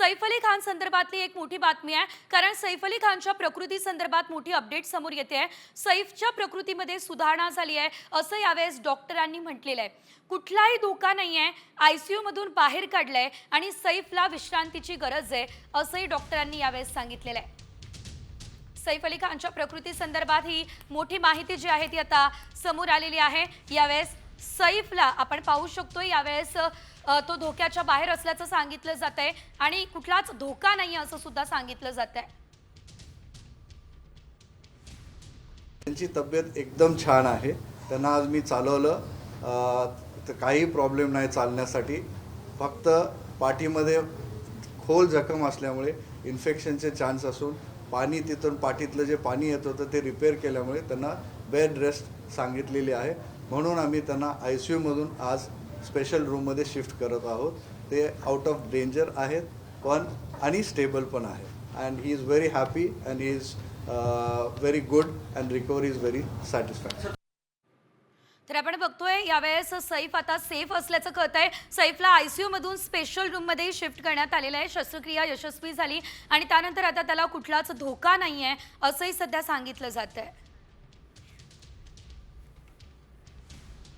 सैफ अली खान संदर्भातली एक मोठी बातमी आहे. कारण सैफ अली खानच्या प्रकृती संदर्भात मोठी अपडेट समोर येते आहे. सैफच्या प्रकृतीमध्ये सुधारणा झाली आहे असं यावेळेस डॉक्टरांनी म्हटलेलं आहे. कुठलाही धोका नाही आहे. आय सी मधून बाहेर काढलंय आणि सैफला विश्रांतीची गरज आहे असंही डॉक्टरांनी यावेळेस सांगितलेलं आहे. सैफ अली खानच्या प्रकृती संदर्भात ही मोठी माहिती जी आहे ती आता समोर आलेली आहे. यावेळेस सैफला आपण पाहू शकतो यावेळेस तो धोक्याच्या बाहेर असल्याचं सांगितलं जात आहे आणि कुठलाच धोका नाही असं सुद्धा सांगितलं जात आहे त्यांची तब्येत एकदम छान आहे. त्यांना आज मी चालवलं. तर काही प्रॉब्लेम नाही चालण्यासाठी. फक्त पाठीमध्ये खोल जखम असल्यामुळे इन्फेक्शनचे चान्स असून पाणी तिथून पाठीतलं जे पाणी येत होतं ते रिपेअर केल्यामुळे त्यांना बेड रेस्ट सांगितलेली आहे. म्हणून आम्ही त्यांना आय सी यूमधून आज स्पेशल रूममध्ये शिफ्ट करत आहोत. ते आउट ऑफ डेंजर आहेत पण आणि स्टेबल पण आहे. And he is very happy and he is very good and recover is very satisfied तर आपण बघतोय यावेळेस सैफ आता सेफ असल्याचं कळत आहे सैफला आयसीयू मधून स्पेशल रूममध्ये शिफ्ट करण्यात आलेलं आहे. शस्त्रक्रिया यशस्वी झाली आणि त्यानंतर आता त्याला कुठलाच धोका नाही आहे असंही सध्या सांगितलं जात आहे